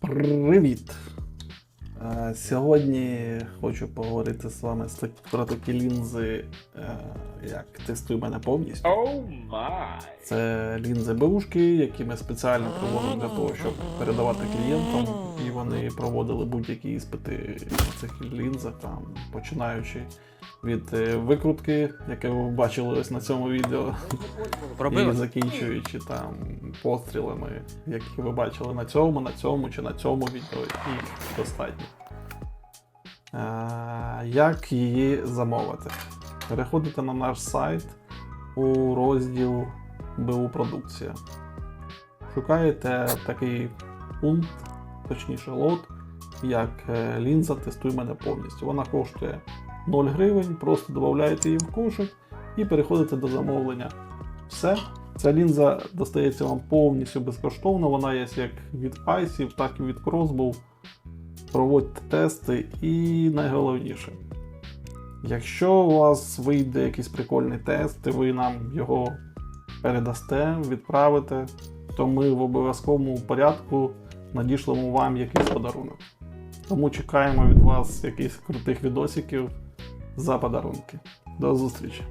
Привіт! Е, Сьогодні хочу поговорити з вами про такі лінзи, е, як тестуй мене повністю. Oh my. Це лінзи бушки, які ми спеціально проводимо для того, щоб передавати клієнтам, і вони проводили будь-які іспити на цих лінзах, там, починаючи від е, викрутки, яке ви бачили ось на цьому відео, і закінчуючи там пострілами, які ви бачили на цьому, на цьому чи на цьому відео, і достатньо. Е, як її замовити? Переходите на наш сайт у розділ БУ продукція. Шукаєте такий пункт, точніше лот, як е, лінза тестуй мене повністю. Вона коштує 0 гривень, просто додаєте її в кошик і переходите до замовлення. Все. Ця лінза достається вам повністю безкоштовно. Вона є як від айсів, так і від Crossbow. Проводьте тести і найголовніше. Якщо у вас вийде якийсь прикольний тест, і ви нам його передасте, відправите, то ми в обов'язковому порядку надішлемо вам якийсь подарунок. Тому чекаємо від вас якихось крутих відосиків за подарунки. До зустрічі!